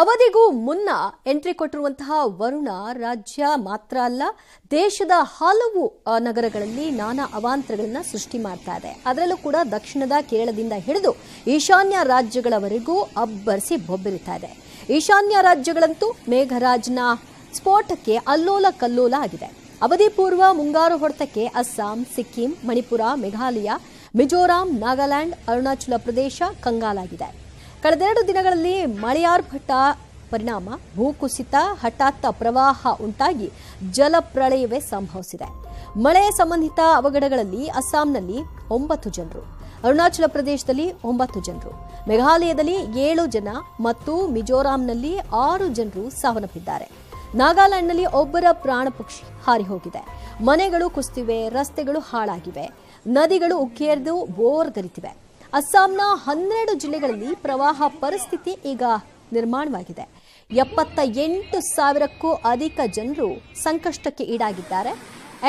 ಅವಧಿಗೂ ಮುನ್ನ ಎಂಟ್ರಿ ಕೊಟ್ಟಿರುವಂತಹ ವರುಣ ರಾಜ್ಯ ಮಾತ್ರ ಅಲ್ಲ, ದೇಶದ ಹಲವು ನಗರಗಳಲ್ಲಿ ನಾನಾ ಅವಾಂತರಗಳನ್ನು ಸೃಷ್ಟಿ ಮಾಡ್ತಾ ಇದೆ. ಅದರಲ್ಲೂ ಕೂಡ ದಕ್ಷಿಣದ ಕೇರಳದಿಂದ ಹಿಡಿದು ಈಶಾನ್ಯ ರಾಜ್ಯಗಳವರೆಗೂ ಅಬ್ಬರಿಸಿ ಬೊಬ್ಬರಿತಾ ಇದೆ. ಈಶಾನ್ಯ ರಾಜ್ಯಗಳಂತೂ ಮೇಘರಾಜ್ನ ಸ್ಫೋಟಕ್ಕೆ ಅಲ್ಲೋಲ ಕಲ್ಲೋಲ ಆಗಿದೆ. ಅವಧಿ ಪೂರ್ವ ಮುಂಗಾರು ಹೊಡೆತಕ್ಕೆ ಅಸ್ಸಾಂ, ಸಿಕ್ಕಿಂ, ಮಣಿಪುರ, ಮೇಘಾಲಯ, ಮಿಜೋರಾಂ, ನಾಗಾಲ್ಯಾಂಡ್, ಅರುಣಾಚಲ ಪ್ರದೇಶ ಕಂಗಾಲಾಗಿದೆ. ಕಳೆದೆರಡು ದಿನಗಳಲ್ಲಿ ಮಳೆಯಾರ್ಭಟ ಪರಿಣಾಮ, ಭೂಕುಸಿತ, ಹಠಾತ್ ಪ್ರವಾಹ ಉಂಟಾಗಿ ಜಲಪ್ರಳಯವೇ ಸಂಭವಿಸಿದೆ. ಮಳೆ ಸಂಬಂಧಿತ ಅವಘಡಗಳಲ್ಲಿ ಅಸ್ಸಾಂನಲ್ಲಿ ಒಂಬತ್ತು ಜನರು, ಅರುಣಾಚಲ ಪ್ರದೇಶದಲ್ಲಿ ಒಂಬತ್ತು ಜನರು, ಮೇಘಾಲಯದಲ್ಲಿ ಏಳು ಜನ ಮತ್ತು ಮಿಜೋರಾಂನಲ್ಲಿ ಆರು ಜನರು ಸಾವನ್ನಪ್ಪಿದ್ದಾರೆ. ನಾಗಾಲ್ಯಾಂಡ್ನಲ್ಲಿ ಒಬ್ಬರ ಪ್ರಾಣ ಪಕ್ಷಿ ಹಾರಿ ಹೋಗಿದೆ ಮನೆಗಳು ಕುಸಿದಿವೆ, ರಸ್ತೆಗಳು ಹಾಳಾಗಿವೆ. ನದಿಗಳು ಉಕ್ಕೇರಿದು ಬೋರ್ಗರಿತಿವೆ ಅಸ್ಸಾಂನ ಹನ್ನೆರಡು ಜಿಲ್ಲೆಗಳಲ್ಲಿ ಪ್ರವಾಹ ಪರಿಸ್ಥಿತಿ ಈಗ ನಿರ್ಮಾಣವಾಗಿದೆ. ಎಪ್ಪತ್ತ ಎಂಟು ಸಾವಿರಕ್ಕೂ ಅಧಿಕ ಜನರು ಸಂಕಷ್ಟಕ್ಕೆ ಈಡಾಗಿದ್ದಾರೆ.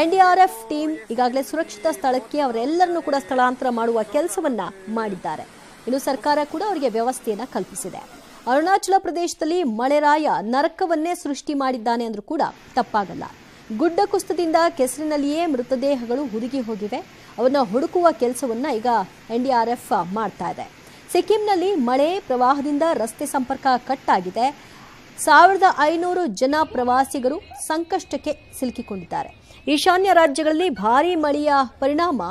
ಎನ್ಡಿಆರ್ಎಫ್ ಟೀಮ್ ಈಗಾಗಲೇ ಸುರಕ್ಷಿತ ಸ್ಥಳಕ್ಕೆ ಅವರೆಲ್ಲರನ್ನೂ ಕೂಡ ಸ್ಥಳಾಂತರ ಮಾಡುವ ಕೆಲಸವನ್ನ ಮಾಡಿದ್ದಾರೆ. ಇನ್ನು ಸರ್ಕಾರ ಕೂಡ ಅವರಿಗೆ ವ್ಯವಸ್ಥೆಯನ್ನ ಕಲ್ಪಿಸಿದೆ. ಅರುಣಾಚಲ ಪ್ರದೇಶದಲ್ಲಿ ಮಳೆರಾಯ ನರಕವನ್ನೇ ಸೃಷ್ಟಿ ಮಾಡಿದ್ದಾನೆ ಅಂದ್ರೂ ಕೂಡ ತಪ್ಪಾಗಲ್ಲ. ಗುಡ್ಡ ಕುಸಿತದಿಂದ ಕೆಸರಿನಲ್ಲಿಯೇ ಮೃತದೇಹಗಳು ಹುದುಗಿ ಹೋಗಿವೆ. ಅವನ್ನ ಹುಡುಕುವ ಕೆಲಸವನ್ನ ಈಗ ಎನ್ಡಿಆರ್ಎಫ್ ಮಾಡ್ತಾ ಇದೆ. ಸಿಕ್ಕಿಂನಲ್ಲಿ ಮಳೆ ಪ್ರವಾಹದಿಂದ ರಸ್ತೆ ಸಂಪರ್ಕ ಕಟ್ ಆಗಿದೆ ಸಾವಿರದ ಐನೂರು ಜನ ಪ್ರವಾಸಿಗರು ಸಂಕಷ್ಟಕ್ಕೆ ಸಿಲುಕಿಕೊಂಡಿದ್ದಾರೆ. ಈಶಾನ್ಯ ರಾಜ್ಯಗಳಲ್ಲಿ ಭಾರೀ ಮಳೆಯ ಪರಿಣಾಮ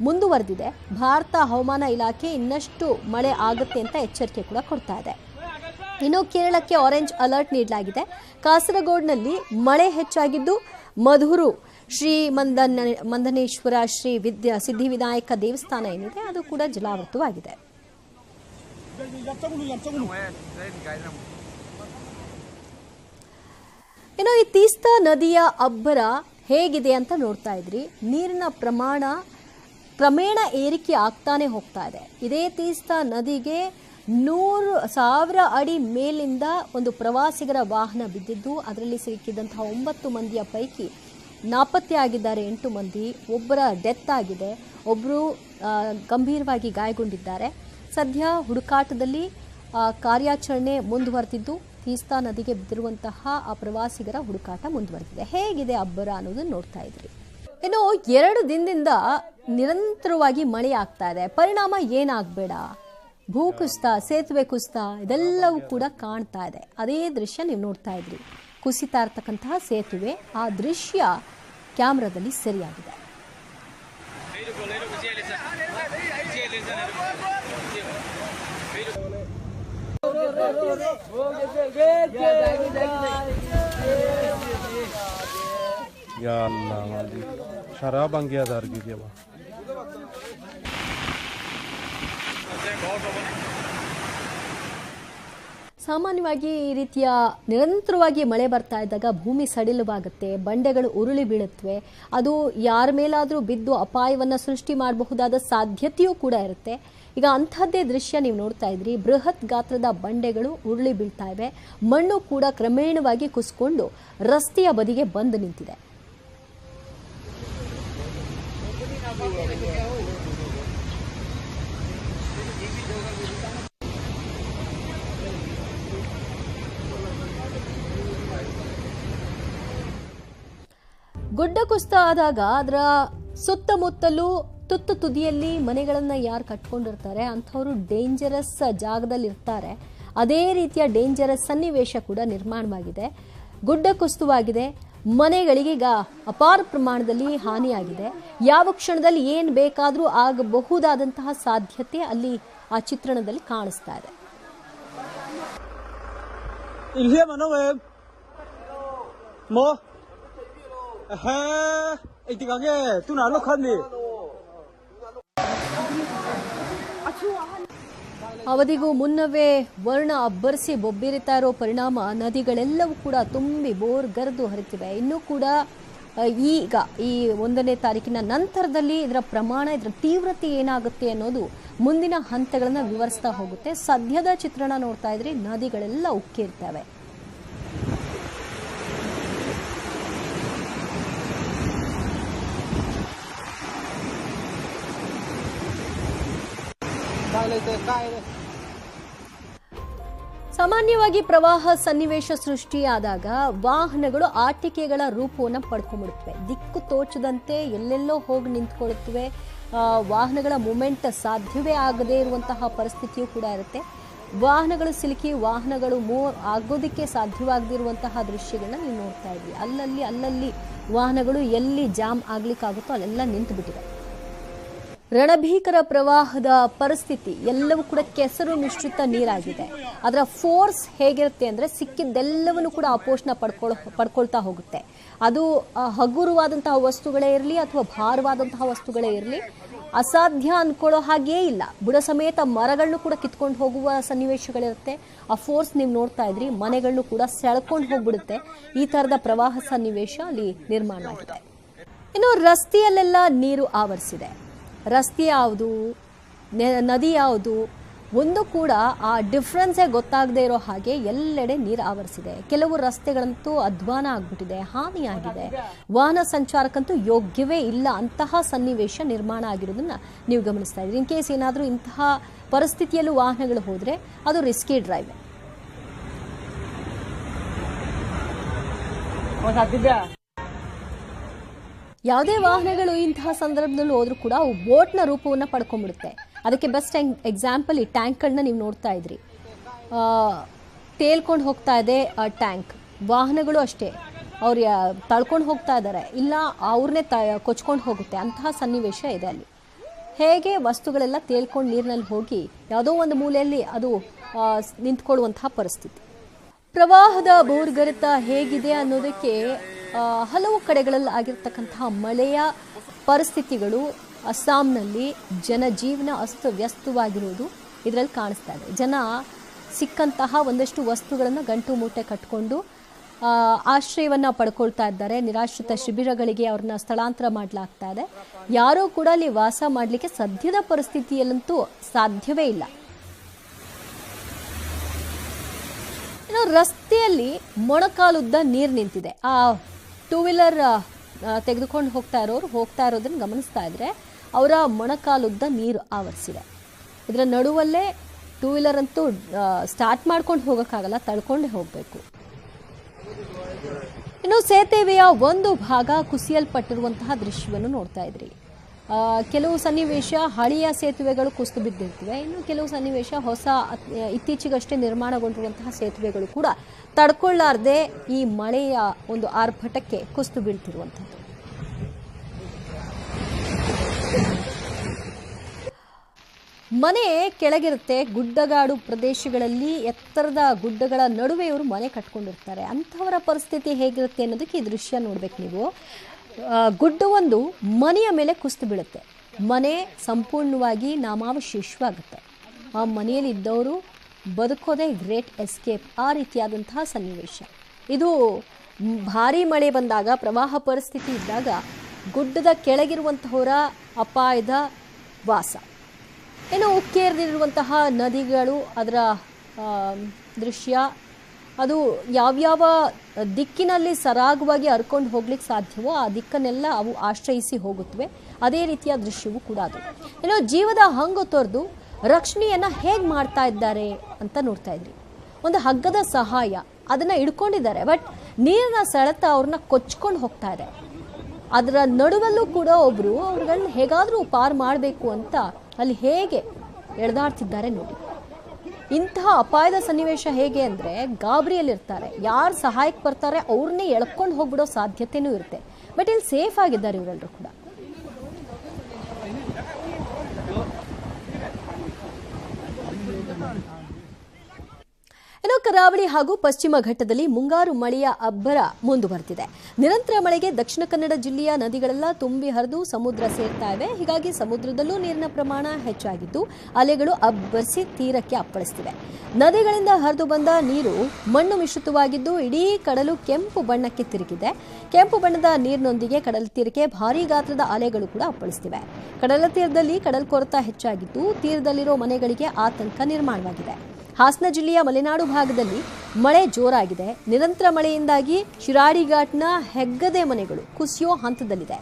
ಮುಂದುವರೆದಿದೆ. ಭಾರತ ಹವಾಮಾನ ಇಲಾಖೆ ಇನ್ನಷ್ಟು ಮಳೆ ಆಗುತ್ತೆ ಅಂತ ಎಚ್ಚರಿಕೆ ಕೂಡ ಕೊಡ್ತಾ ಇದೆ. ಇನ್ನು ಕೇರಳಕ್ಕೆ ಆರೆಂಜ್ ಅಲರ್ಟ್ ನೀಡಲಾಗಿದೆ. ಕಾಸರಗೋಡ್ನಲ್ಲಿ ಮಳೆ ಹೆಚ್ಚಾಗಿದ್ದು, ಮಧುರು, ಶ್ರೀ ಮಂದನ, ಮಂದನೇಶ್ವರ, ಶ್ರೀ ವಿದ್ಯಾ, ಸಿದ್ಧಿವಿನಾಯಕ ದೇವಸ್ಥಾನ ಏನಿದೆ, ಅದು ಕೂಡ ಜಲಾವೃತವಾಗಿದೆ. ಇನ್ನು ಈ ತೀಸ್ತಾ ನದಿಯ ಅಬ್ಬರ ಹೇಗಿದೆ ಅಂತ ನೋಡ್ತಾ ಇದ್ರಿ. ನೀರಿನ ಪ್ರಮಾಣ ಕ್ರಮೇಣ ಏರಿಕೆ ಆಗ್ತಾನೆ ಹೋಗ್ತಾ ಇದೆ. ಇದೇ ತೀಸ್ತಾ ನದಿಗೆ ನೂರು ಸಾವಿರ ಅಡಿ ಮೇಲಿಂದ ಒಂದು ಪ್ರವಾಸಿಗರ ವಾಹನ ಬಿದ್ದಿದ್ದು, ಅದರಲ್ಲಿ ಸಿಕ್ಕಿದಂತಹ ಒಂಬತ್ತು ಮಂದಿಯ ಪೈಕಿ ನಾಪತ್ತೆ ಆಗಿದ್ದಾರೆ ಎಂಟು ಮಂದಿ. ಒಬ್ಬರ ಡೆತ್ ಆಗಿದೆ. ಒಬ್ಬರು ಗಂಭೀರವಾಗಿ ಗಾಯಗೊಂಡಿದ್ದಾರೆ. ಸದ್ಯ ಹುಡುಕಾಟದಲ್ಲಿ ಕಾರ್ಯಾಚರಣೆ ಮುಂದುವರೆದಿದ್ದು, ತೀಸ್ತಾ ನದಿಗೆ ಬಿದ್ದಿರುವಂತಹ ಆ ಪ್ರವಾಸಿಗರ ಹುಡುಕಾಟ ಮುಂದುವರೆದಿದೆ. ಹೇಗಿದೆ ಅಬ್ಬರ ಅನ್ನೋದನ್ನು ನೋಡ್ತಾ ಇದ್ರಿ. ಇನ್ನು ಎರಡು ದಿನದಿಂದ ನಿರಂತರವಾಗಿ ಮಳೆ ಆಗ್ತಾ ಇದೆ. ಪರಿಣಾಮ ಏನಾಗಬೇಡ? ಭೂಕುಸಿತ, ಸೇತುವೆ ಕುಸ್ತ ಇದೆಲ್ಲವೂ ಕೂಡ ಕಾಣ್ತಾ ಇದೆ. ಅದೇ ದೃಶ್ಯ ನೀವು ನೋಡ್ತಾ ಇದ್ರಿ. ಕುಸಿತಾ ಇರ್ತಕ್ಕಂತಹ ಸೇತುವೆ ಆ ದೃಶ್ಯ ಕ್ಯಾಮ್ರಾದಲ್ಲಿ ಸರಿಯಾಗಿದೆ. Ya ಅದ mali. ಸಾಮಾನ್ಯವಾಗಿ ಈ ರೀತಿಯ ನಿರಂತರವಾಗಿ ಮಳೆ ಬರ್ತಾ ಇದ್ದಾಗ ಭೂಮಿ ಸಡಿಲವಾಗುತ್ತೆ, ಬಂಡೆಗಳು ಉರುಳಿ ಬೀಳುತ್ತವೆ, ಅದು ಯಾರ ಮೇಲಾದರೂ ಬಿದ್ದು ಅಪಾಯವನ್ನು ಸೃಷ್ಟಿ ಮಾಡಬಹುದಾದ ಸಾಧ್ಯತೆಯೂ ಕೂಡ ಇರುತ್ತೆ. ಈಗ ಅಂಥದ್ದೇ ದೃಶ್ಯ ನೀವು ನೋಡ್ತಾ ಇದ್ರಿ. ಬೃಹತ್ ಗಾತ್ರದ ಬಂಡೆಗಳು ಉರುಳಿ ಬೀಳ್ತಾ ಇವೆ. ಮಣ್ಣು ಕೂಡ ಕ್ರಮೇಣವಾಗಿ ಕುಸ್ಕೊಂಡು ರಸ್ತೆಯ ಬದಿಗೆ ಬಂದು ನಿಂತಿದೆ. ಗುಡ್ಡ ಕುಸಿತ ಆದಾಗ ಅದರ ಸುತ್ತಮುತ್ತಲು ತುತ್ತು ತುದಿಯಲ್ಲಿ ಮನೆಗಳನ್ನ ಯಾರು ಕಟ್ಕೊಂಡಿರ್ತಾರೆ, ಅಂಥವರು ಡೇಂಜರಸ್ ಜಾಗದಲ್ಲಿ ಇರ್ತಾರೆ ಅದೇ ರೀತಿಯ ಡೇಂಜರಸ್ ಸನ್ನಿವೇಶ ಕೂಡ ನಿರ್ಮಾಣವಾಗಿದೆ. ಗುಡ್ಡ ಕುಸಿತವಾಗಿದೆ. ಮನೆಗಳಿಗೆ ಈಗ ಅಪಾರ ಪ್ರಮಾಣದಲ್ಲಿ ಹಾನಿಯಾಗಿದೆ. ಯಾವ ಕ್ಷಣದಲ್ಲಿ ಏನು ಬೇಕಾದರೂ ಆಗಬಹುದಾದಂತಹ ಸಾಧ್ಯತೆ ಅಲ್ಲಿ ಆ ಚಿತ್ರಣದಲ್ಲಿ ಕಾಣಿಸ್ತಾ ಇದೆ. In mà nó em Mô Hê Anh tìm nghe Tu nào nó khăn đi ಅವಧಿಗೂ ಮುನ್ನವೇ ವರ್ಣ ಅಬ್ಬರಿಸಿ ಬೊಬ್ಬಿರಿತಾ ಇರೋ ಪರಿಣಾಮ, ನದಿಗಳೆಲ್ಲವೂ ಕೂಡ ತುಂಬಿ ಬೋರ್ಗರೆದು ಹರಿತಿವೆ. ಇನ್ನೂ ಕೂಡ ಈಗ ಈ ಒಂದನೇ ತಾರೀಕಿನ ನಂತರದಲ್ಲಿ ಇದರ ಪ್ರಮಾಣ, ಇದರ ತೀವ್ರತೆ ಏನಾಗುತ್ತೆ ಅನ್ನೋದು ಮುಂದಿನ ಹಂತಗಳನ್ನು ವಿವರಿಸ್ತಾ ಹೋಗುತ್ತೆ. ಸದ್ಯದ ಚಿತ್ರಣ ನೋಡ್ತಾ ಇದ್ರೆ, ನದಿಗಳೆಲ್ಲ ಉಕ್ಕಿರ್ತವೆ. ಸಾಮಾನ್ಯವಾಗಿ ಪ್ರವಾಹ ಸನ್ನಿವೇಶ ಸೃಷ್ಟಿಯಾದಾಗ ವಾಹನಗಳು ಆಟಿಕೆಗಳ ರೂಪವನ್ನು ಪಡ್ಕೊಂಡ್ಬಿಡುತ್ತವೆ. ದಿಕ್ಕು ತೋಚದಂತೆ ಎಲ್ಲೆಲ್ಲೋ ಹೋಗಿ ನಿಂತ್ಕೊಳ್ಳುತ್ತವೆ. ವಾಹನಗಳ ಮೂಮೆಂಟ್ ಸಾಧ್ಯವೇ ಆಗದೇ ಇರುವಂತಹ ಪರಿಸ್ಥಿತಿಯೂ ಕೂಡ ಇರುತ್ತೆ. ವಾಹನಗಳು ಸಿಲುಕಿ ವಾಹನಗಳು ಮೂ, ಆಗೋದಕ್ಕೆ ಸಾಧ್ಯವಾಗದಿರುವಂತಹ ದೃಶ್ಯಗಳನ್ನ ನೀವು ನೋಡ್ತಾ ಇದ್ವಿ ಅಲ್ಲಲ್ಲಿ ಅಲ್ಲಲ್ಲಿ ವಾಹನಗಳು ಎಲ್ಲಿ ಜಾಮ್ ಆಗ್ಲಿಕ್ಕಾಗುತ್ತೋ ಅಲ್ಲೆಲ್ಲ ನಿಂತು ಬಿಟ್ಟಿದೆ ರಣಭೀಕರ ಪ್ರವಾಹದ ಪರಿಸ್ಥಿತಿ ಎಲ್ಲವೂ ಕೂಡ ಕೆಸರು ಮಿಶ್ರಿತ ನೀರಾಗಿದೆ. ಅದರ ಫೋರ್ಸ್ ಹೇಗಿರುತ್ತೆ ಅಂದರೆ ಸಿಕ್ಕಿದ್ದೆಲ್ಲವನ್ನು ಕೂಡ ಅಪೋಷಣ ಪಡ್ಕೊಳ್, ಪಡ್ಕೊಳ್ತಾ ಹೋಗುತ್ತೆ. ಅದು ಹಗುರವಾದಂತಹ ವಸ್ತುಗಳೇ ಇರಲಿ ಅಥವಾ ಭಾರವಾದಂತಹ ವಸ್ತುಗಳೇ ಇರಲಿ, ಅಸಾಧ್ಯ ಅಂದ್ಕೊಳ್ಳೋ ಹಾಗೇ ಇಲ್ಲ. ಬುಡ ಸಮೇತ ಮರಗಳನ್ನು ಕೂಡ ಕಿತ್ಕೊಂಡು ಹೋಗುವ ಸನ್ನಿವೇಶಗಳಿರುತ್ತೆ. ಆ ಫೋರ್ಸ್ ನೀವು ನೋಡ್ತಾ ಇದ್ರಿ ಮನೆಗಳನ್ನು ಕೂಡ ಸೆಳ್ಕೊಂಡು ಹೋಗ್ಬಿಡುತ್ತೆ. ಈ ಥರದ ಪ್ರವಾಹ ಸನ್ನಿವೇಶ ಅಲ್ಲಿ ನಿರ್ಮಾಣ ಆಗಿದೆ ಇನ್ನು ರಸ್ತೆಯಲ್ಲೆಲ್ಲ ನೀರು ಆವರಿಸಿದೆ. ರಸ್ತೆ ಯಾವುದು ನದಿ ಯಾವುದು, ಒಂದು ಕೂಡ ಆ ಡಿಫ್ರೆನ್ಸೇ ಗೊತ್ತಾಗದೆ ಇರೋ ಹಾಗೆ ಎಲ್ಲೆಡೆ ನೀರು ಆವರಿಸಿದೆ. ಕೆಲವು ರಸ್ತೆಗಳಂತೂ ಅಧ್ವಾನ ಆಗ್ಬಿಟ್ಟಿದೆ, ಹಾನಿಯಾಗಿದೆ. ವಾಹನ ಸಂಚಾರಕ್ಕಂತೂ ಯೋಗ್ಯವೇ ಇಲ್ಲ, ಅಂತಹ ಸನ್ನಿವೇಶ ನಿರ್ಮಾಣ ಆಗಿರೋದನ್ನ ನೀವು ಗಮನಿಸ್ತಾ ಇದ್ದೀರಿ. ಇನ್ ಕೇಸ್ ಏನಾದರೂ ಇಂತಹ ಪರಿಸ್ಥಿತಿಯಲ್ಲೂ ವಾಹನಗಳು ಹೋದರೆ ಅದು ರಿಸ್ಕಿ ಡ್ರೈವ್ ಯಾವುದೇ ವಾಹನಗಳು ಇಂತಹ ಸಂದರ್ಭದಲ್ಲಿ ಹೋದ್ರೂ ಕೂಡ ಅವು ಬೋಟ್ನ ರೂಪವನ್ನು ಪಡ್ಕೊಂಡ್ಬಿಡುತ್ತೆ. ಅದಕ್ಕೆ ಬೆಸ್ಟ್ ಎಕ್ಸಾಂಪಲ್ ಈ ಟ್ಯಾಂಕ್ಗಳನ್ನ ನೀವು ನೋಡ್ತಾ ಇದ್ರಿ. ತೇಲ್ಕೊಂಡು ಹೋಗ್ತಾ ಇದೆ ಆ ಟ್ಯಾಂಕ್. ವಾಹನಗಳು ಅಷ್ಟೇ. ಅವ್ರು ತಳ್ಕೊಂಡು ಹೋಗ್ತಾ ಇದ್ದಾರೆ ಇಲ್ಲ ಅವ್ರನ್ನೇ ತ, ಕೊಚ್ಕೊಂಡು ಹೋಗುತ್ತೆ. ಅಂತಹ ಸನ್ನಿವೇಶ ಇದೆ ಅಲ್ಲಿ. ಹೇಗೆ ವಸ್ತುಗಳೆಲ್ಲ ತೇಲ್ಕೊಂಡು ನೀರಿನಲ್ಲಿ ಹೋಗಿ ಯಾವುದೋ ಒಂದು ಮೂಲೆಯಲ್ಲಿ ಅದು ನಿಂತ್ಕೊಳ್ಳುವಂತಹ ಪರಿಸ್ಥಿತಿ. ಪ್ರವಾಹದ ಭೂರ್ಗರಿತ ಹೇಗಿದೆ ಅನ್ನೋದಕ್ಕೆ ಹಲವು ಕಡೆಗಳಲ್ಲಿ ಆಗಿರ್ತಕ್ಕಂತಹ ಮಳೆಯ ಪರಿಸ್ಥಿತಿಗಳು ಅಸ್ಸಾಂನಲ್ಲಿ ಜನಜೀವನ ಅಸ್ತವ್ಯಸ್ತವಾಗಿರುವುದು ಇದರಲ್ಲಿ ಕಾಣಿಸ್ತಾ ಇದೆ. ಜನ ಸಿಕ್ಕಂತಹ ಒಂದಷ್ಟು ವಸ್ತುಗಳನ್ನು ಗಂಟು ಮೂಟೆ ಕಟ್ಕೊಂಡು ಆಶ್ರಯವನ್ನು ಪಡ್ಕೊಳ್ತಾ ಇದ್ದಾರೆ. ನಿರಾಶ್ರಿತ ಶಿಬಿರಗಳಿಗೆ ಅವ್ರನ್ನ ಸ್ಥಳಾಂತರ ಮಾಡಲಾಗ್ತಾ ಇದೆ. ಯಾರೂ ಕೂಡ ಅಲ್ಲಿ ವಾಸ ಮಾಡಲಿಕ್ಕೆ ಸದ್ಯದ ಪರಿಸ್ಥಿತಿಯಲ್ಲಂತೂ ಸಾಧ್ಯವೇ ಇಲ್ಲ. ರಸ್ತೆಯಲ್ಲಿ ಮೊಣಕಾಲುದ್ದ ನೀರು ನಿಂತಿದೆ. ಆ ಟೂ ವೀಲರ್ ತೆಗೆದುಕೊಂಡು ಹೋಗ್ತಾ ಇರೋರು, ಹೋಗ್ತಾ ಇರೋದನ್ನ ಗಮನಿಸ್ತಾ ಇದ್ರೆ ಅವರ ಮೊಣಕಾಲುದ್ದ ನೀರು ಆವರಿಸಿದೆ. ಇದರ ನಡುವಲ್ಲೇ ಟೂ ವೀಲರ್ ಅಂತೂ ಸ್ಟಾರ್ಟ್ ಮಾಡ್ಕೊಂಡು ಹೋಗೋಕ್ಕಾಗಲ್ಲ, ತಳ್ಕೊಂಡೇ ಹೋಗಬೇಕು. ಇನ್ನು ಸೇತುವೆಯ ಒಂದು ಭಾಗ ಕುಸಿಯಲ್ಪಟ್ಟಿರುವಂತಹ ದೃಶ್ಯವನ್ನು ನೋಡ್ತಾ ಇದ್ರಿ. ಕೆಲವು ಸನ್ನಿವೇಶ ಹಳೆಯ ಸೇತುವೆಗಳು ಕುಸಿದು ಬಿದ್ದಿರ್ತವೆ. ಇನ್ನು ಕೆಲವು ಸನ್ನಿವೇಶ ಹೊಸ, ಇತ್ತೀಚೆಗಷ್ಟೇ ನಿರ್ಮಾಣಗೊಂಡಿರುವಂತಹ ಸೇತುವೆಗಳು ಕೂಡ ತಡ್ಕೊಳ್ಳಾರ್ದೆ ಈ ಮಳೆಯ ಒಂದು ಆರ್ಭಟಕ್ಕೆ ಕುಸಿದು ಬೀಳ್ತಿರುವಂಥದ್ದು. ಮನೆ ಕೆಳಗಿರುತ್ತೆ. ಗುಡ್ಡಗಾಡು ಪ್ರದೇಶಗಳಲ್ಲಿ ಎತ್ತರದ ಗುಡ್ಡಗಳ ನಡುವೆ ಇವರು ಮನೆ ಕಟ್ಕೊಂಡಿರ್ತಾರೆ. ಅಂಥವರ ಪರಿಸ್ಥಿತಿ ಹೇಗಿರುತ್ತೆ ಅನ್ನೋದಕ್ಕೆ ಈ ದೃಶ್ಯ ನೋಡ್ಬೇಕು ನೀವು. ಗುಡ್ಡವೊಂದು ಮನೆಯ ಮೇಲೆ ಕುಸಿದು ಬೀಳುತ್ತೆ. ಮನೆ ಸಂಪೂರ್ಣವಾಗಿ ನಾಮಾವಶೇಷವಾಗುತ್ತೆ. ಆ ಮನೆಯಲ್ಲಿ ಇದ್ದವರು ಬದುಕೋದೇ ಗ್ರೇಟ್ ಎಸ್ಕೇಪ್ ಆ ರೀತಿಯಾದಂತಹ ಸನ್ನಿವೇಶ. ಇದು ಭಾರಿ ಮಳೆ ಬಂದಾಗ, ಪ್ರವಾಹ ಪರಿಸ್ಥಿತಿ ಇದ್ದಾಗ ಗುಡ್ಡದ ಕೆಳಗಿರುವಂತಹವರ ಅಪಾಯದ ವಾಸ. ಇನ್ನು ಉಕ್ಕೇರಿದಿರುವಂತಹ ನದಿಗಳು ಅದರ ದೃಶ್ಯ ಅದು ಯಾವ್ಯಾವ ದಿಕ್ಕಿನಲ್ಲಿ ಸರಾಗವಾಗಿ ಹರ್ಕೊಂಡು ಹೋಗ್ಲಿಕ್ಕೆ ಸಾಧ್ಯವೋ ಆ ದಿಕ್ಕನ್ನೆಲ್ಲ ಅವು ಆಶ್ರಯಿಸಿ ಹೋಗುತ್ತವೆ. ಅದೇ ರೀತಿಯ ದೃಶ್ಯವೂ ಕೂಡ ಅದು. ಏನೋ ಜೀವದ ಹಂಗು ತೊರೆದು ರಕ್ಷಣೆಯನ್ನ ಹೇಗೆ ಮಾಡ್ತಾ ಇದ್ದಾರೆ ಅಂತ ನೋಡ್ತಾ ಇದ್ರಿ. ಒಂದು ಹಗ್ಗದ ಸಹಾಯ ಅದನ್ನ ಇಡ್ಕೊಂಡಿದ್ದಾರೆ ಬಟ್ ನೀರಿನ ಸೆಳೆತ ಅವ್ರನ್ನ ಕೊಚ್ಕೊಂಡು ಹೋಗ್ತಾ ಇದೆ. ಅದರ ನಡುವಲ್ಲೂ ಕೂಡ ಒಬ್ರು ಅವ್ರುಗಳನ್ನ ಹೇಗಾದರೂ ಪಾರು ಮಾಡಬೇಕು ಅಂತ ಅಲ್ಲಿ ಹೇಗೆ ಎಳೆದಾಡ್ತಿದ್ದಾರೆ ನೋಡಿ. ಇಂತಹ ಅಪಾಯದ ಸನ್ನಿವೇಶ ಹೇಗೆ ಅಂದ್ರೆ ಗಾಬರಿಯಲ್ಲಿರ್ತಾರೆ. ಯಾರು ಸಹಾಯಕ್ಕೆ ಬರ್ತಾರೆ ಅವ್ರನ್ನೇ ಎಳ್ಕೊಂಡು ಹೋಗ್ಬಿಡೋ ಸಾಧ್ಯತೆನೂ ಇರುತ್ತೆ. ಬಟ್ ಇಲ್ಲಿ ಸೇಫ್ ಆಗಿದ್ದಾರೆ ಇವರೆಲ್ಲರೂ ಕೂಡ. ಇನ್ನು ಕರಾವಳಿ ಹಾಗೂ ಪಶ್ಚಿಮ ಘಟ್ಟದಲ್ಲಿ ಮುಂಗಾರು ಮಳೆಯ ಅಬ್ಬರ ಮುಂದುವರೆದಿದೆ. ನಿರಂತರ ಮಳೆಗೆ ದಕ್ಷಿಣ ಕನ್ನಡ ಜಿಲ್ಲೆಯ ನದಿಗಳೆಲ್ಲ ತುಂಬಿ ಹರಿದು ಸಮುದ್ರ ಸೇರ್ತಾ ಇವೆ. ಹೀಗಾಗಿ ಸಮುದ್ರದಲ್ಲೂ ನೀರಿನ ಪ್ರಮಾಣ ಹೆಚ್ಚಾಗಿದ್ದು, ಅಲೆಗಳು ಅಬ್ಬರಿಸಿ ತೀರಕ್ಕೆ ಅಪ್ಪಳಿಸ್ತಿವೆ. ನದಿಗಳಿಂದ ಹರಿದು ಬಂದ ನೀರು ಮಣ್ಣು ಮಿಶ್ರಿತವಾಗಿದ್ದು, ಇಡೀ ಕಡಲು ಕೆಂಪು ಬಣ್ಣಕ್ಕೆ ತಿರುಗಿದೆ. ಕೆಂಪು ಬಣ್ಣದ ನೀರಿನೊಂದಿಗೆ ಕಡಲ ತೀರಕ್ಕೆ ಭಾರೀ ಗಾತ್ರದ ಅಲೆಗಳು ಕೂಡ ಅಪ್ಪಳಿಸ್ತಿವೆ. ಕಡಲ ತೀರದಲ್ಲಿ ಕಡಲ್ ಕೊರತ ಹೆಚ್ಚಾಗಿದ್ದು, ತೀರದಲ್ಲಿರೋ ಮನೆಗಳಿಗೆ ಆತಂಕ ನಿರ್ಮಾಣವಾಗಿದೆ. ಹಾಸನ ಜಿಲ್ಲೆಯ ಮಲೆನಾಡು ಭಾಗದಲ್ಲಿ ಮಳೆ ಜೋರಾಗಿದೆ. ನಿರಂತರ ಮಳೆಯಿಂದಾಗಿ ಶಿರಾಡಿ ಘಾಟ್ನ ಹೆಗ್ಗದೆ ಮನೆಗಳು ಕುಸಿಯೋ ಹಂತದಲ್ಲಿದೆ.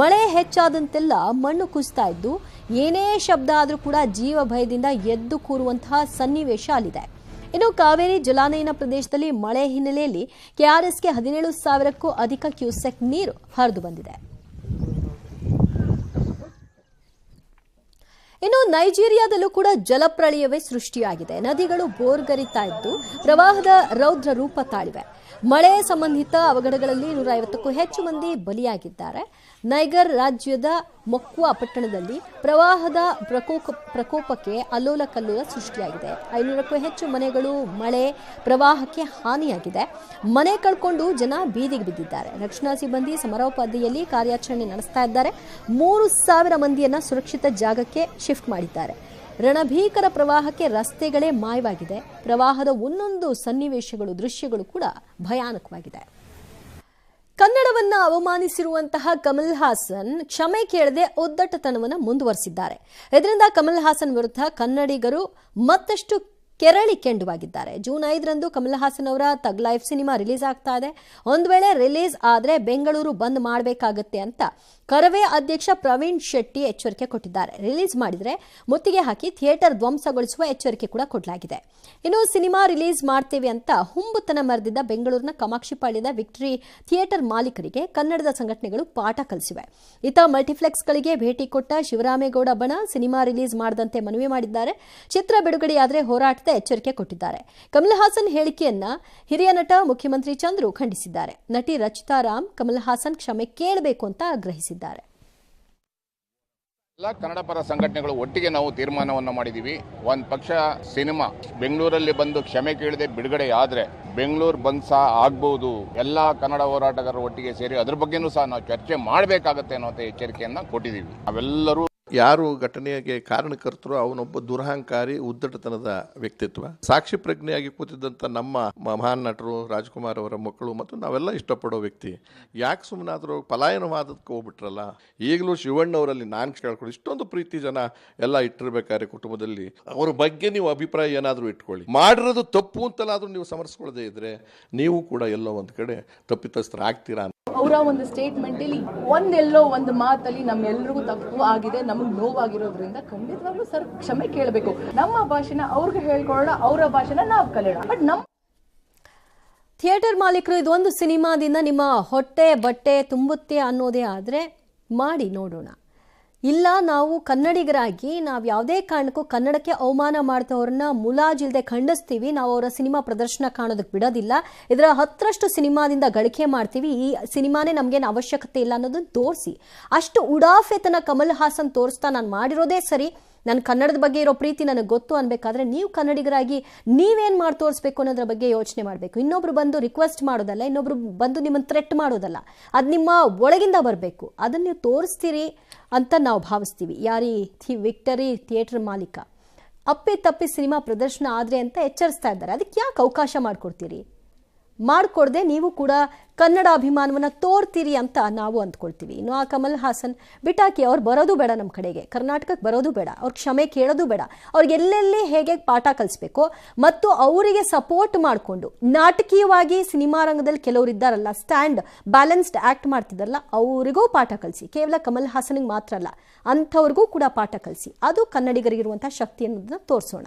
ಮಳೆ ಹೆಚ್ಚಾದಂತೆಲ್ಲ ಮಣ್ಣು ಕುಸಿತಾ ಇದ್ದು, ಏನೇ ಶಬ್ದ ಆದರೂ ಕೂಡ ಜೀವ ಭಯದಿಂದ ಎದ್ದು ಕೂರುವಂತಹ ಸನ್ನಿವೇಶ ಅಲ್ಲಿದೆ. ಇನ್ನು ಕಾವೇರಿ ಜಲಾನಯನ ಪ್ರದೇಶದಲ್ಲಿ ಮಳೆ ಹಿನ್ನೆಲೆಯಲ್ಲಿ ಕೆಆರ್ಎಸ್ಗೆ ಹದಿನೇಳು ಸಾವಿರಕ್ಕೂ ಅಧಿಕ ಕ್ಯೂಸೆಕ್ ನೀರು ಹರಿದು ಬಂದಿದೆ. ಇನ್ನು ನೈಜೀರಿಯಾದಲ್ಲೂ ಕೂಡ ಜಲಪ್ರಳಯವೇ ಸೃಷ್ಟಿಯಾಗಿದೆ. ನದಿಗಳು ಬೋರ್ಗರಿತಾ ಇದ್ದು ಪ್ರವಾಹದ ರೌದ್ರ ರೂಪ ತಾಳಿವೆ. ಮಳೆ ಸಂಬಂಧಿತ ಅವಘಡಗಳಲ್ಲಿ ನೂರ ಐವತ್ತಕ್ಕೂ ಹೆಚ್ಚು ಮಂದಿ ಬಲಿಯಾಗಿದ್ದಾರೆ. ನೈಗರ್ ರಾಜ್ಯದ ಮೊಕ್ವಾ ಪಟ್ಟಣದಲ್ಲಿ ಪ್ರವಾಹದ ಪ್ರಕೋಪ, ಪ್ರಕೋಪಕ್ಕೆ ಅಲ್ಲೋಲ ಕಲ್ಲೋಲ ಸೃಷ್ಟಿಯಾಗಿದೆ. ಐನೂರಕ್ಕೂ ಹೆಚ್ಚು ಮನೆಗಳು ಮಳೆ ಪ್ರವಾಹಕ್ಕೆ ಹಾನಿಯಾಗಿದೆ. ಮನೆ ಕಳ್ಕೊಂಡು ಜನ ಬೀದಿಗೆ ಬಿದ್ದಿದ್ದಾರೆ. ರಕ್ಷಣಾ ಸಿಬ್ಬಂದಿ ಸಮರೋಪಾದಿಯಲ್ಲಿ ಕಾರ್ಯಾಚರಣೆ ನಡೆಸ್ತಾ ಇದ್ದಾರೆ. ಮೂರು ಸಾವಿರ ಮಂದಿಯನ್ನ ಸುರಕ್ಷಿತ ಜಾಗಕ್ಕೆ ಶಿಫ್ಟ್ ಮಾಡಿದ್ದಾರೆ. ರಣಭೀಕರ ಪ್ರವಾಹಕ್ಕೆ ರಸ್ತೆಗಳೇ ಮಾಯವಾಗಿದೆ. ಪ್ರವಾಹದ ಒಂದೊಂದು ಸನ್ನಿವೇಶಗಳು, ದೃಶ್ಯಗಳು ಕೂಡ ಭಯಾನಕವಾಗಿದೆ. ಕನ್ನಡವನ್ನ ಅವಮಾನಿಸಿರುವಂತಹ ಕಮಲ್ ಹಾಸನ್ ಕ್ಷಮೆ ಕೇಳದೆ ಒದ್ದಟ್ಟತನವನ್ನು ಮುಂದುವರೆಸಿದ್ದಾರೆ. ಇದರಿಂದ ಕಮಲ್ ಹಾಸನ್ ವಿರುದ್ಧ ಕನ್ನಡಿಗರು ಮತ್ತಷ್ಟು ಕೆರಳಿ ಕೆಂಡುವಾಗಿದ್ದಾರೆ. ಜೂನ್ ಐದರಂದು ಕಮಲ್ ಹಾಸನ್ ಅವರ ತಗ್ ಲೈಫ್ ಸಿನಿಮಾ ರಿಲೀಸ್ ಆಗ್ತಾ ಇದೆ. ಒಂದು ವೇಳೆ ರಿಲೀಸ್ ಆದರೆ ಬೆಂಗಳೂರು ಬಂದ್ ಮಾಡಬೇಕಾಗತ್ತೆ ಅಂತ ಕರವೇ ಅಧ್ಯಕ್ಷ ಪ್ರವೀಣ್ ಶೆಟ್ಟಿ ಎಚ್ಚರಿಕೆ ಕೊಟ್ಟಿದ್ದಾರೆ. ರಿಲೀಸ್ ಮಾಡಿದ್ರೆ ಮುತ್ತಿಗೆ ಹಾಕಿ ಥಿಯೇಟರ್ ಧ್ವಂಸಗೊಳಿಸುವ ಎಚ್ಚರಿಕೆ ಕೂಡ ಕೊಡಲಾಗಿದೆ. ಇನ್ನು ಸಿನಿಮಾ ರಿಲೀಸ್ ಮಾಡ್ತೇವೆ ಅಂತ ಹುಂಬುತನ ಮರೆದಿದ್ದ ಬೆಂಗಳೂರಿನ ಕಾಮಾಕ್ಷಿಪಾಳ್ಯದ ವಿಕ್ಟರಿ ಥಿಯೇಟರ್ ಮಾಲೀಕರಿಗೆ ಕನ್ನಡದ ಸಂಘಟನೆಗಳು ಪಾಠ ಕಲಿಸಿವೆ. ಇತ ಮಲ್ಟಿಪ್ಲೆಕ್ಸ್ಗಳಿಗೆ ಭೇಟಿ ಕೊಟ್ಟ ಶಿವರಾಮೇಗೌಡ ಬಣ ಸಿನಿಮಾ ರಿಲೀಸ್ ಮಾಡದಂತೆ ಮನವಿ ಮಾಡಿದ್ದಾರೆ. ಚಿತ್ರ ಬಿಡುಗಡೆಯಾದರೆ ಹೋರಾಟದ ಎಚ್ಚರಿಕೆ ಕೊಟ್ಟಿದ್ದಾರೆ. ಕಮಲ್ ಹಾಸನ್ ಹೇಳಿಕೆಯನ್ನ ಹಿರಿಯ ನಟ ಮುಖ್ಯಮಂತ್ರಿ ಚಂದ್ರು ಖಂಡಿಸಿದ್ದಾರೆ. ನಟಿ ರಚಿತಾ ರಾಮ್ ಕಮಲ್ ಹಾಸನ್ ಕ್ಷಮೆ ಕೇಳಬೇಕು ಅಂತ ಆಗ್ರಹಿಸಿದ್ದಾರೆ. ಎಲ್ಲ ಕನ್ನಡ ಪರ ಸಂಘಟನೆಗಳು ಒಟ್ಟಿಗೆ ನಾವು ತೀರ್ಮಾನವನ್ನು ಮಾಡಿದ್ದೀವಿ ಒಂದು ಪಕ್ಷ ಸಿನಿಮಾ ಬೆಂಗಳೂರಲ್ಲಿ ಬಂದು ಕ್ಷಮೆ ಕೇಳದೆ ಬಿಡುಗಡೆ ಆದರೆ ಬೆಂಗಳೂರು ಬಂದ್ ಸಹ ಆಗ್ಬೋದು. ಎಲ್ಲ ಕನ್ನಡ ಹೋರಾಟಗಾರರ ಒಟ್ಟಿಗೆ ಸೇರಿ ಅದ್ರ ಬಗ್ಗೆನೂ ಸಹ ನಾವು ಚರ್ಚೆ ಮಾಡಬೇಕಾಗತ್ತೆ ಅನ್ನೋ ಎಚ್ಚರಿಕೆಯನ್ನು ಕೊಟ್ಟಿದ್ದೀವಿ ನಾವೆಲ್ಲರೂ ಯಾರು ಘಟನೆಗೆ ಕಾರಣಕರ್ತರು ಅವನೊಬ್ಬ ದುರಹಂಕಾರಿ, ಉದ್ದಟತನದ ವ್ಯಕ್ತಿತ್ವ. ಸಾಕ್ಷಿ ಪ್ರಜ್ಞೆಯಾಗಿ ಕೂತಿದ್ದಂಥ ನಮ್ಮ ಮಹಾನ್ ನಟರು ರಾಜ್ಕುಮಾರ್ ಅವರ ಮಕ್ಕಳು ಮತ್ತು ನಾವೆಲ್ಲ ಇಷ್ಟಪಡೋ ವ್ಯಕ್ತಿ. ಯಾಕೆ ಸುಮ್ಮನಾದರೂ ಪಲಾಯನವಾದಕ್ಕೆ ಹೋಗ್ಬಿಟ್ರಲ್ಲ? ಈಗಲೂ ಶಿವಣ್ಣವರಲ್ಲಿ ನಾನು ಕೇಳ್ಕೊಳ್ಳಿ. ಇಷ್ಟೊಂದು ಪ್ರೀತಿ ಜನ ಎಲ್ಲ ಇಟ್ಟಿರ್ಬೇಕಾದ್ರೆ ಕುಟುಂಬದಲ್ಲಿ. ಅವರ ಬಗ್ಗೆ ನೀವು ಅಭಿಪ್ರಾಯ ಏನಾದರೂ ಇಟ್ಕೊಳ್ಳಿ. ಮಾಡಿರೋದು ತಪ್ಪು ಅಂತಲಾದರೂ ನೀವು ಸಮರ್ಸ್ಕೊಳ್ಳದೆ ಇದ್ರೆ, ನೀವು ಕೂಡ ಎಲ್ಲೋ ಒಂದು ಕಡೆ ತಪ್ಪಿತಸ್ಥರಾಗ್ತೀರಾ ಅಂತ ಅವರ ಒಂದು ಸ್ಟೇಟ್ಮೆಂಟಲ್ಲಿ ಒಂದೆಲ್ಲೋ ಒಂದು ಮಾತಲ್ಲಿ ನಮ್ಮೆಲ್ಲರಿಗೂ ತಪ್ಪು ಆಗಿದೆ, ನಮಗೆ ನೋವಾಗಿರೋದ್ರಿಂದ ಖಂಡಿತವಾಗ್ಲೂ ಸರ್ ಕ್ಷಮೆ ಕೇಳಬೇಕು. ನಮ್ಮ ಭಾಷೆನ ಅವ್ರಿಗೆ ಹೇಳ್ಕೊಳ್ಳೋಣ, ಅವರ ಭಾಷೆನ ನಾವು ಕಲಿಯೋಣ. ಬಟ್ ನಮ್ಮ ಥಿಯೇಟರ್ ಮಾಲೀಕರು ಇದೊಂದು ಸಿನಿಮಾದಿಂದ ನಿಮ್ಮ ಹೊಟ್ಟೆ ಬಟ್ಟೆ ತುಂಬುತ್ತೆ ಅನ್ನೋದೇ ಆದರೆ ಮಾಡಿ ನೋಡೋಣ. ಇಲ್ಲ, ನಾವು ಕನ್ನಡಿಗರಾಗಿ, ನಾವು ಯಾವುದೇ ಕಾರಣಕ್ಕೂ ಕನ್ನಡಕ್ಕೆ ಅವಮಾನ ಮಾಡ್ತವ್ರನ್ನ ಮುಲಾಜಿಲ್ದೆ ಖಂಡಿಸ್ತೀವಿ. ನಾವು ಅವರ ಸಿನಿಮಾ ಪ್ರದರ್ಶನ ಕಾಣೋದಕ್ಕೆ ಬಿಡೋದಿಲ್ಲ. ಇದರ ಹತ್ತರಷ್ಟು ಸಿನಿಮಾದಿಂದ ಗಳಿಕೆ ಮಾಡ್ತೀವಿ. ಈ ಸಿನಿಮಾನೇ ನಮಗೇನು ಅವಶ್ಯಕತೆ ಇಲ್ಲ ಅನ್ನೋದನ್ನು ತೋರಿಸಿ. ಅಷ್ಟು ಉಡಾಫೆತನ ಕಮಲ್ ಹಾಸನ್ ತೋರಿಸ್ತಾ ನಾನು ಮಾಡಿರೋದೇ ಸರಿ. ನನ್ನ ಕನ್ನಡದ ಬಗ್ಗೆ ಇರೋ ಪ್ರೀತಿ ನನಗೆ ಗೊತ್ತು ಅನ್ಬೇಕಾದ್ರೆ ನೀವು ಕನ್ನಡಿಗರಾಗಿ ನೀವೇನು ಮಾಡಿ ತೋರಿಸ್ಬೇಕು ಅನ್ನೋದ್ರ ಬಗ್ಗೆ ಯೋಚನೆ ಮಾಡಬೇಕು. ಇನ್ನೊಬ್ರು ಬಂದು ರಿಕ್ವೆಸ್ಟ್ ಮಾಡೋದಲ್ಲ, ಇನ್ನೊಬ್ರು ಬಂದು ನಿಮ್ಮನ್ನು ಥ್ರೆಟ್ ಮಾಡೋದಲ್ಲ, ಅದು ನಿಮ್ಮ ಒಳಗಿಂದ ಬರಬೇಕು. ಅದನ್ನು ನೀವು ತೋರಿಸ್ತೀರಿ ಅಂತ ನಾವು ಭಾವಿಸ್ತೀವಿ. ಯಾರೀ ಥಿ ವಿಕ್ಟರಿ ಥಿಯೇಟರ್ ಮಾಲೀಕ. ಅಪ್ಪಿ ತಪ್ಪಿ ಸಿನಿಮಾ ಪ್ರದರ್ಶನ ಆದರೆ ಅಂತ ಎಚ್ಚರಿಸ್ತಾ ಇದ್ದಾರೆ. ಅದಕ್ಕೆ ಯಾಕೆ ಅವಕಾಶ ಮಾಡಿಕೊಡ್ತೀರಿ? ಮಾಡಿಕೊಡದೆ ನೀವು ಕೂಡ ಕನ್ನಡ ಅಭಿಮಾನವನ್ನು ತೋರ್ತೀರಿ ಅಂತ ನಾವು ಅಂದ್ಕೊಳ್ತೀವಿ. ಇನ್ನು ಆ ಕಮಲ್ ಹಾಸನ್, ಬಿಟಾಕಿ ಅವ್ರು ಬರೋದು ಬೇಡ ನಮ್ಮ ಕಡೆಗೆ. ಕರ್ನಾಟಕಕ್ಕೆ ಬರೋದು ಬೇಡ. ಅವ್ರ ಕ್ಷಮೆ ಕೇಳೋದು ಬೇಡ. ಅವ್ರಿಗೆ ಎಲ್ಲೆಲ್ಲಿ ಹೇಗೆ ಪಾಠ ಕಲಿಸ್ಬೇಕು ಮತ್ತು ಅವರಿಗೆ ಸಪೋರ್ಟ್ ಮಾಡಿಕೊಂಡು ನಾಟಕೀಯವಾಗಿ ಸಿನಿಮಾ ರಂಗದಲ್ಲಿ ಕೆಲವರು ಇದ್ದಾರಲ್ಲ ಸ್ಟ್ಯಾಂಡ್ ಬ್ಯಾಲೆನ್ಸ್ಡ್ ಆ್ಯಕ್ಟ್ ಮಾಡ್ತಿದ್ದಾರಲ್ಲ, ಅವರಿಗೂ ಪಾಠ ಕಲಿಸಿ. ಕೇವಲ ಕಮಲ್ ಹಾಸನಿಗೆ ಮಾತ್ರ ಅಲ್ಲ, ಅಂಥವ್ರಿಗೂ ಕೂಡ ಪಾಠ ಕಲಿಸಿ. ಅದು ಕನ್ನಡಿಗರಿಗಿರುವಂಥ ಶಕ್ತಿ ಅನ್ನೋದನ್ನ ತೋರಿಸೋಣ.